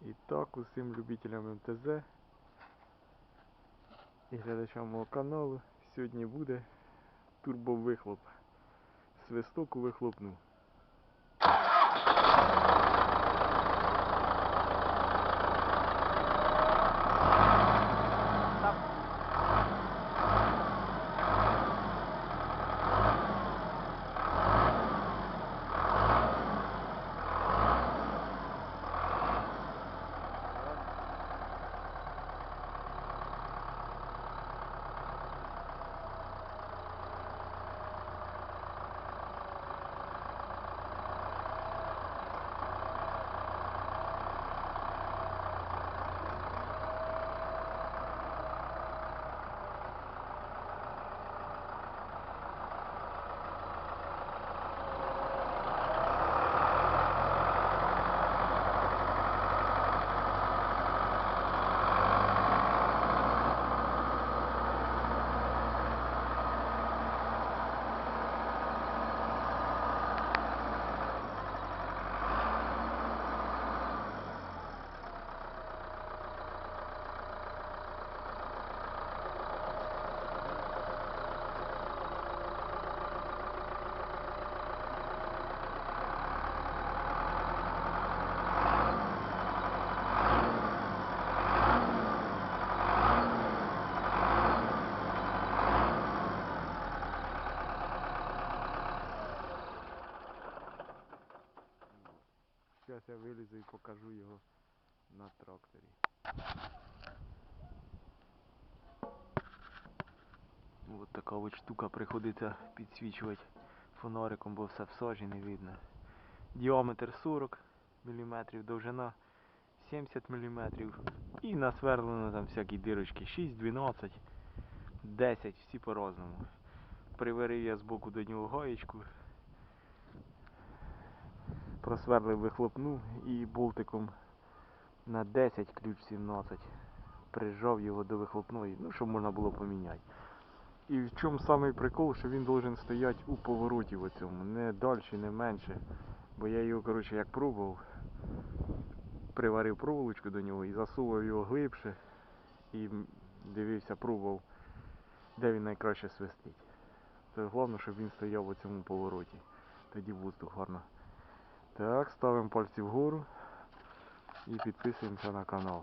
І так, усім любителям МТЗ і глядачам мого каналу сьогодні буде турбовихлоп. Свисток у. Зараз я вилізу і покажу його на тракторі. Ось така от штука приходиться підсвічувати фонариком, бо все в сажі не видно. Діаметр 40 мм, довжина 70 мм. І насверлено там всякі дирочки 6, 12, 10, всі по-разному. Приварив я збоку до нього гаєчку, просверлив вихлопну і болтиком на 10 ключ 17 прижав його до вихлопної, ну щоб можна було поміняти. І в чому самий прикол, що він должен стояти у повороті в цьому, не далі, не менше. Бо я його, коротше, як пробував, приварив проволочку до нього і засував його глибше і дивився, пробував, де він найкраще свистить. Це головне, щоб він стояв у цьому повороті. Тоді воздух гарно. Так, ставимо пальці вгору і підписуємося на канал.